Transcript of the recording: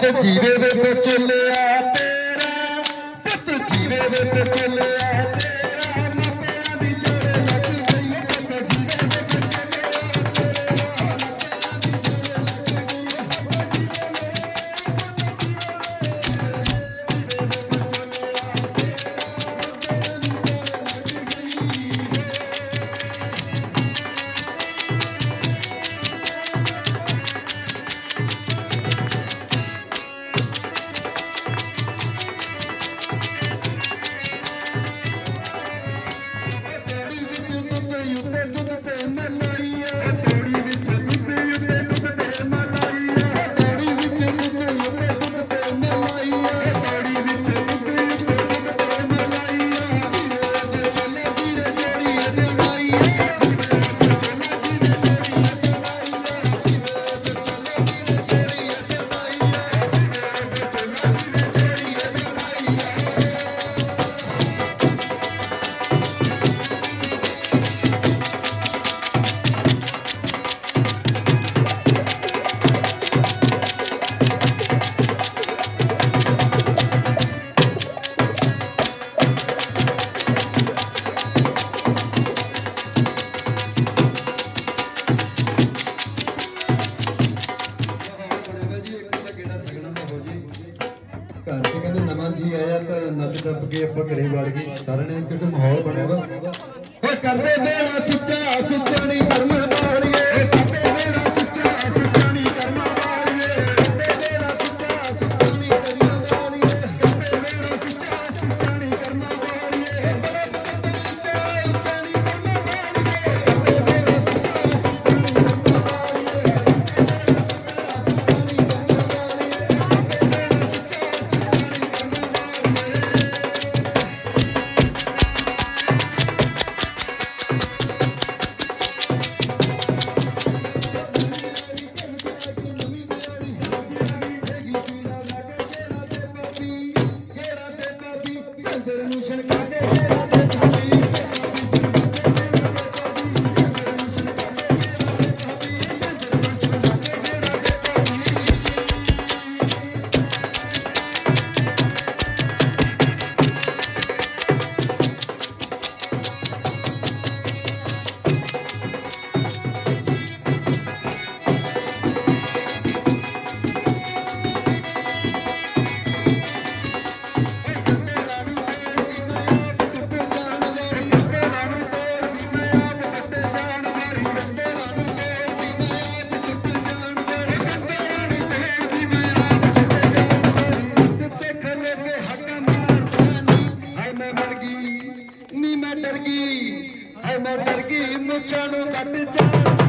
ਪੁੱਤ ਜੀਵੇ ਵੇ ਪੁੱਤ ਲਿਆ ਤੇਰਾ ਪੁੱਤ ਜੀਵੇ ਵੇ ਪੁੱਤ ਲਿਆ ਟੱਪ ਆਪਾਂ ਘਰੇ ਵੜ ਗਏ। ਸਾਰਿਆਂ ਨੇ ਮਾਹੌਲ ਬਣਿਆ ਉਹਦਾ ਓਏ ਕਰਦੇ ਐ ਮੈਂ ਡਰ ਗਈ ਮੁੱਛਾਂ ਨੂੰ ਕੱਟ ਜਾ।